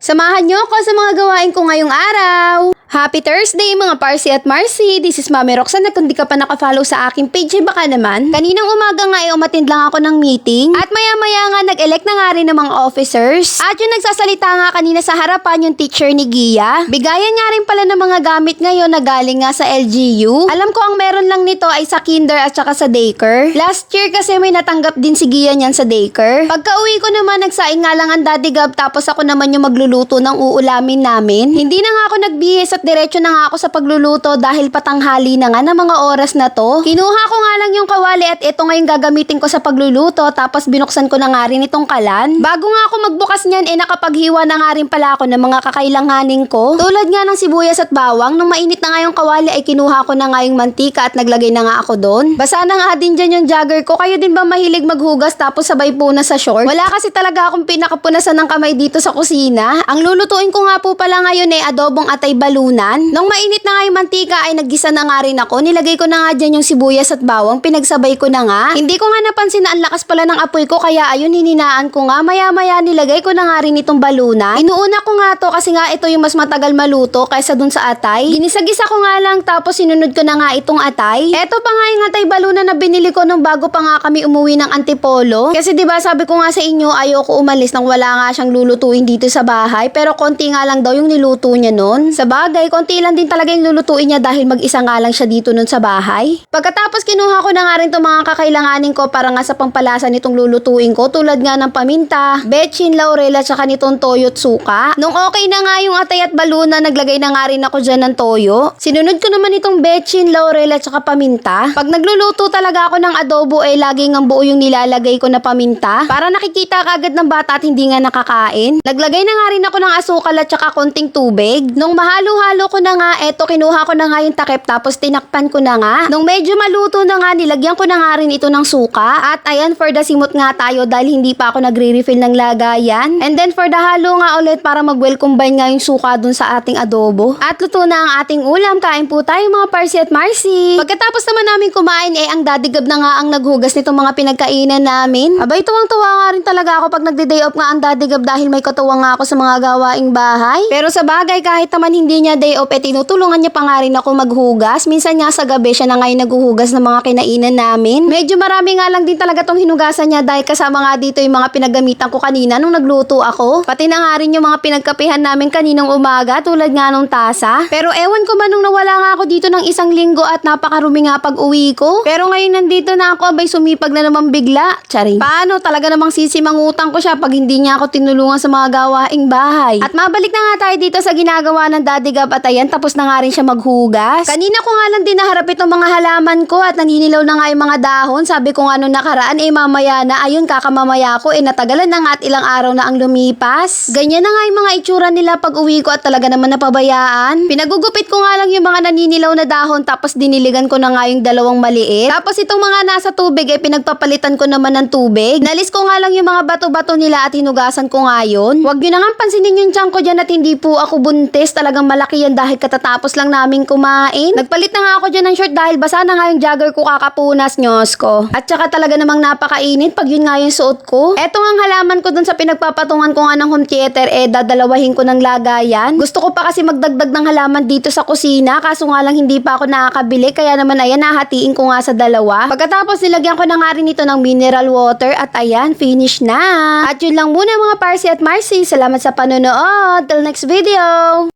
Samahan niyo ako sa mga gawain ko ngayong araw. Happy Thursday mga Parsi at Marcy! This is Mami Roxanne at kung di ka pa nakafollow sa aking page, eh baka naman. Kaninang umaga nga ay umatid lang ako ng meeting at maya-maya nga nag-elect na nga rin ng mga officers. At yung nagsasalita nga kanina sa harapan yung teacher ni Gia. Bigayan nga rin pala ng mga gamit ngayon na galing nga sa LGU. Alam ko ang meron lang nito ay sa kinder at saka sa daycare. Last year kasi may natanggap din si Gia niyan sa daycare. Pagka uwi ko naman nagsaing nga lang ang daddy gab tapos ako naman yung magluluto ng uulamin namin. Hindi na nga ako nagbihis at diretso na nga ako sa pagluluto dahil patanghali na nga ng mga oras na to. Kinuha ko nga lang yung kawali at ito nga yung gagamitin ko sa pagluluto tapos binuksan ko na nga rin itong kalan. Bago nga ako magbukas niyan eh nakapaghiwa na nga rin pala ako ng mga kakailanganin ko. Tulad nga ng sibuyas at bawang, nung mainit na nga yung kawali ay kinuha ko na nga yung mantika at naglagay na nga ako doon. Basa na nga din dyan yung jagger ko. Kayo din ba mahilig maghugas tapos sabay punas sa short? Wala kasi talaga akong pinakapunasan ng kamay dito sa kusina. Ang lulutuin ko nga po pala ngayon ay adobong atay balunan. Nung mainit na nga yung mantika ay naggisa na nga rin ako. Nilagay ko na nga dyan yung sibuyas at bawang. Pinagsabay ko na nga. Hindi ko nga napansin na ang lakas pala ng apoy ko kaya ayun hininaan ko nga. Maya maya nilagay ko na nga rin itong balunan. Inuuna ko nga to kasi nga ito yung mas matagal maluto kaysa dun sa atay. Ginisagisa ko nga lang tapos sinunod ko na nga itong atay. Eto pa nga yung atay balunan na binili ko nung bago pa nga kami umuwi ng Antipolo. Kasi 'di ba sabi ko nga sa inyo ayoko umalis nang wala nga siyang lulutuin dito sa bahay pero konti nga lang daw yung niluto niya noon. Sa bagay, konti lang din talaga yung lulutuin niya dahil mag-isa nga lang siya dito noon sa bahay. Pagkatapos kinuha ko na nga rin itong mga kakailanganin ko para nga sa pampalasa nitong lulutuin ko tulad nga ng paminta, betchin, laurel at saka nitong toyo at suka. Nung okay na nga yung atay at baluna, naglagay na nga rin ako dyan ng toyo. Sinunod ko naman itong betchin, laurel at saka paminta. Pag nagluluto talaga ako ng adobo ay laging ang buo yung nilalagay ko na paminta para nakikita kagad ng bata at hindi nga nakakain. Naglagay na nga rin ako ng asukal at saka konting tubig. Nung mahalo-halo ko na nga, eto kinuha ko na nga yung takip tapos tinakpan ko na nga. Nung medyo maluto na nga, nilagyan ko na nga rin ito ng suka. At ayan, for the simot nga tayo dahil hindi pa ako nagre-refill ng lagayan. And then for the halo nga ulit para mag-well combine nga yung suka dun sa ating adobo. At luto na ang ating ulam. Kain po tayo mga Parsi at Marcy. Pagkatapos naman namin kumain, eh ang dadigab na nga ang naghugas nitong mga pinagkainan namin. Abay, tuwang-tuwa nga rin talaga ako pag nagde-day off nga ang dadigab dahil may katuwa nga ako sa mga gawaing bahay. Pero sa bagay, kahit naman hindi niya day off, eh tinutulungan niya pa nga rin ako maghugas. Minsan nga sa gabi, siya na nga yung naghuhugas ng mga kinainan namin. Medyo marami nga lang din talaga tong hinugasan niya dahil kasama nga dito yung mga pinagamitan ko kanina nung nagluto ako. Pati na nga rin yung mga pinagkapihan namin kaninang umaga tulad nga nung tasa. Pero ewan ko man nung nawala nga ako dito ng isang linggo at napakarumi nga pag uwi ko. Pero ngayon nandito na ako, abay sumipag na naman bigla. Charing. Paano? Talaga namang sisimangutang ko siya pag hindi niya ako tinulungan sa mga gawaing bahay. At mabalik na nga tayo dito sa ginagawa ng Daddy Ayan, tapos na nga rin siya maghugas. Kanina ko nga lang din naharap itong mga halaman ko at naninilaw na nga yung mga dahon. Sabi ko nga nung nakaraan, eh mamaya na, ayun kakamamaya ko, eh natagalan na nga at ilang araw na ang lumipas. Ganyan na nga yung mga itsura nila pag uwi ko at talaga naman napabayaan. Pinagugupit ko nga lang yung mga naninilaw na dahon tapos diniligan ko na nga yung dalawang maliit. Tapos itong mga nasa tubig eh pinagpapalitan ko naman ng tubig. Nalis ko nga lang yung mga bato-bato nila at hinugasan ko nga yun. Huwag nyo na nga pansinin yung tiyan ko dyan at hindi po ako buntis. Talagang malaki yan dahil katatapos lang namin kumain. Nagpalit na nga ako dyan ng short dahil basa na nga yung jogger ko kakapunas nyos ko. At saka talaga namang napakainit pag yun nga yung suot ko. Eto nga halaman ko dun sa pinagpapatungan ko nga ng home theater eh dadalawahin ko ng lagayan. Gusto ko pa kasi magdagdag ng halaman dito sa kusina kaso nga lang hindi pa ako nakakabili kaya naman ayan nahatiin ko nga sa dalawa. Pagkatapos nilagyan ko na nga rin ito ng mineral water at ayan finish na. At yun lang muna mga Parsi at Marcy. Salamat sa panonood. Till next video!